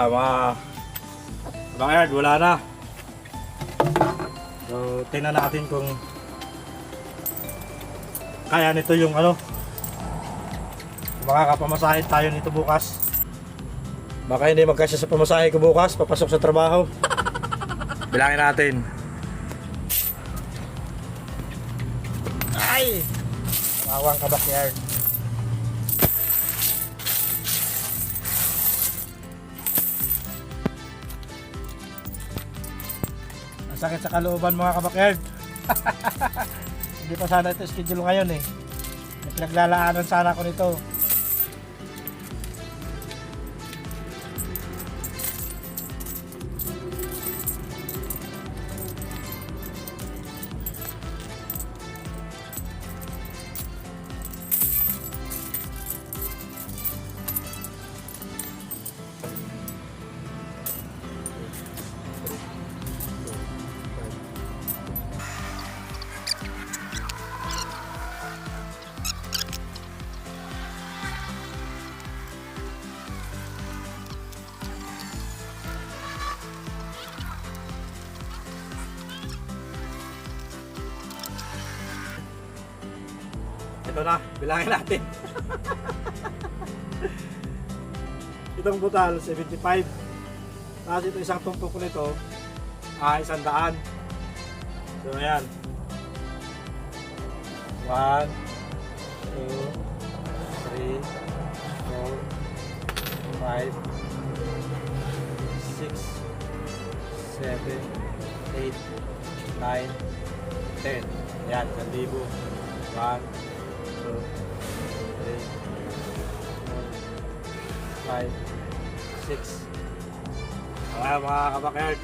Ah, mga mga yard, wala na. So, tingnan natin kung kaya nito yung ano makakapamasahe tayo nito bukas. Baka hindi magkasya sa pamasahe ko bukas, papasok sa trabaho. Bilangin natin. Ay! Mawang ka sakit sa kalooban mga kabakyard. Hindi pa sana ito schedule ngayon eh. Pinaglalaanan sana ko nito. Ito na, bilangin natin. Itong butal, 75. Tapos ito isang tumpok nito, ah, isang daan. So, ayan. 1, 2, 3, 4, 5, 6, 7, 8, 9, 10. Ayan, 1,000. 1, 2, 3, 4, 5, 6. Okay mga kabakyard,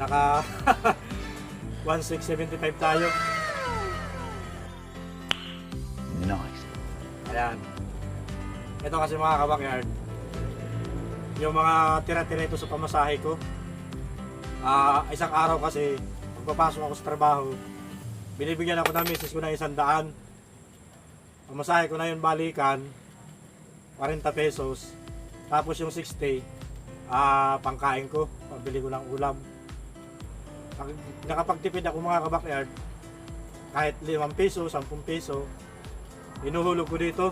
naka 1675 tayo. Nice. Ayan. Ito kasi mga kabakyard, yung mga tira-tira ito sa pamasahe ko. Ah, isang araw kasi, pagpapasok ako sa trabaho, binibigyan ako ng misis ko ng isang daan. Pamasahe ko na yun balikan, 40 pesos. Tapos yung 60, ah, pangkain ko, pabili ko ng ulam. Pag nakapagtipid ako mga kabakyard, kahit 5 peso, 10 peso, inuhulog ko dito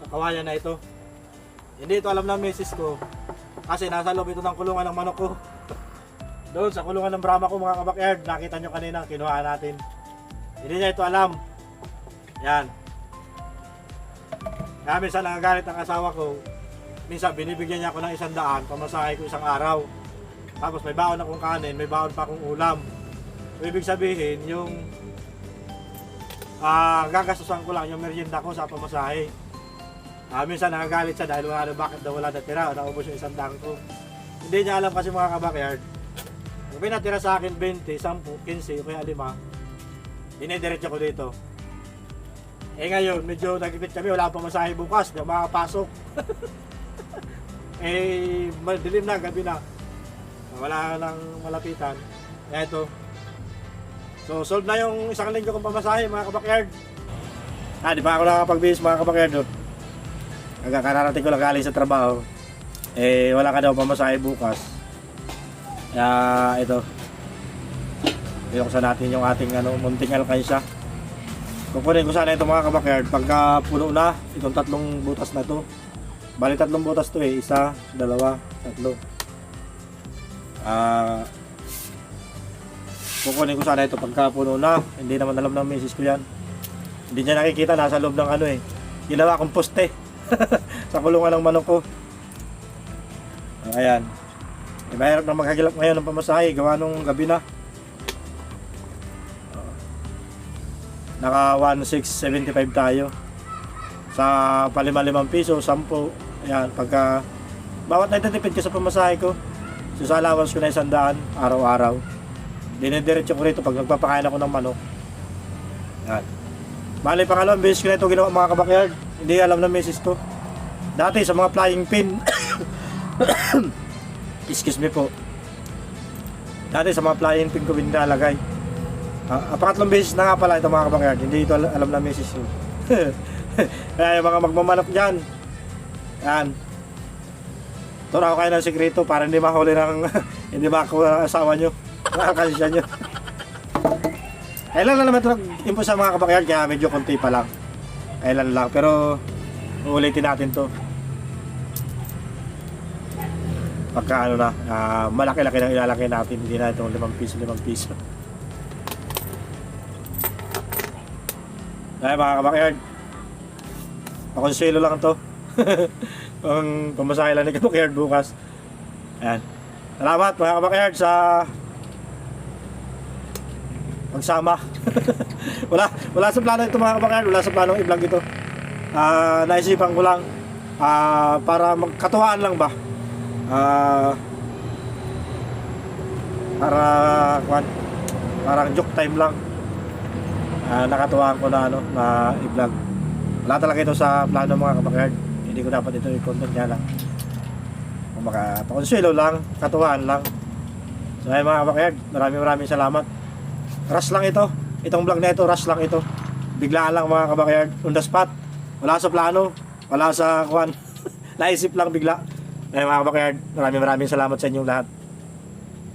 sa kawayan na ito. Hindi ito alam ng misis ko kasi nasa loob ito ng kulungan ng manok ko. Doon sa kulungan ng Brahma ko mga kabakyard, nakita nyo kanina, kinuha natin. Hindi niya ito alam. Yan. Kaya minsan nagagalit ang asawa ko, minsan binibigyan niya ako ng isang daan, pamasahe ko isang araw. Tapos may baon akong kanin, may baon pa akong ulam. So, ibig sabihin, yung ah gagastusan ko lang yung merienda ko sa pamasahe. Ah, minsan nagagalit siya dahil wala na bakit daw wala natira, naubos yung isang dang ko. Hindi niya alam kasi mga kabakyard. Kung may natira sa akin 20, 10, 15, o kaya 5, dinidiretso ko dito. Eh ngayon, medyo nagipit kami, wala pa masahe bukas, di ako makapasok. eh, madilim na, gabi na. Wala nang malapitan. Eh, ito. So, solve na yung isang linggo kong pamasahe, mga kabakyard. Ah, di ba ako nakakapag-base, mga kabakyard? Nagkakararating ko lang galing sa trabaho. Eh, wala ka daw pamasahe bukas. Kaya, ito. Binuksan natin yung ating ano, munting alkansya. Kukunin ko sana ito mga kabakyard pagka puno na itong tatlong butas na to. Bali tatlong butas to eh. Isa, dalawa, tatlo. Ah, kukunin ko sana ito pagka puno na. Hindi naman alam ng misis ko yan. Hindi niya nakikita, nasa loob ng ano eh. Ginawa kong poste. sa kulungan ng manok ko. Ayan. Eh, mahirap na maghagilap ngayon ng pamasahe. Gawa nung gabi na. Naka 1675 tayo. Sa palima-limang piso, 10 ayan, pagka bawat naititipid ko sa pamasahe ko. So sa allowance ko na isang daan araw-araw. Dinidiretso ko rito pag nagpapakain ako ng manok. Yan bali pangalawang beses ko na ito ginawa mga kabakyard. Hindi alam ng misis ko. Dati sa mga flying pin excuse me po. Dati sa mga flying pin ko binalagay Ah, pangatlong beses na nga pala ito mga kabakyard. Hindi ito al- alam na misis yun. Kaya yung mga magmamanok dyan. Yan. Turo ako kayo ng sikreto para hindi mahuli ng hindi makakuha ang asawa nyo. Nakakasya nyo. Kailan lang naman ito nag-impose sa mga kabakyard kaya medyo konti pa lang. Kailan lang. Pero uulitin natin to. Pagka ano na, ah, malaki-laki na ilalaki natin. Hindi na itong 5 piso, 5 piso. Ay mga kabakyard. Pakonselo lang to. Ang pamasahe lang ni kabakyard bukas. Ayan. Salamat mga kabakyard sa pagsama. wala wala sa plano ito mga kabakyard, wala sa plano i-vlog ito. Ah, naisipan ko lang ah, para magkatuwaan lang ba. Ah, para kwan, parang joke time lang. Ah, nakatuwaan ko na ano na i-vlog. Wala talaga ito sa plano mga kabakyard. Hindi ko dapat ito i-content niya lang. Kung maka pakonsuelo lang, katuwaan lang. So ay mga kabakyard, maraming maraming salamat. Rush lang ito. Itong vlog na ito, rush lang ito. Biglaan lang mga kabakyard, on the spot. Wala sa plano, wala sa kwan. Naisip lang bigla. Ay mga kabakyard, maraming maraming salamat sa inyong lahat.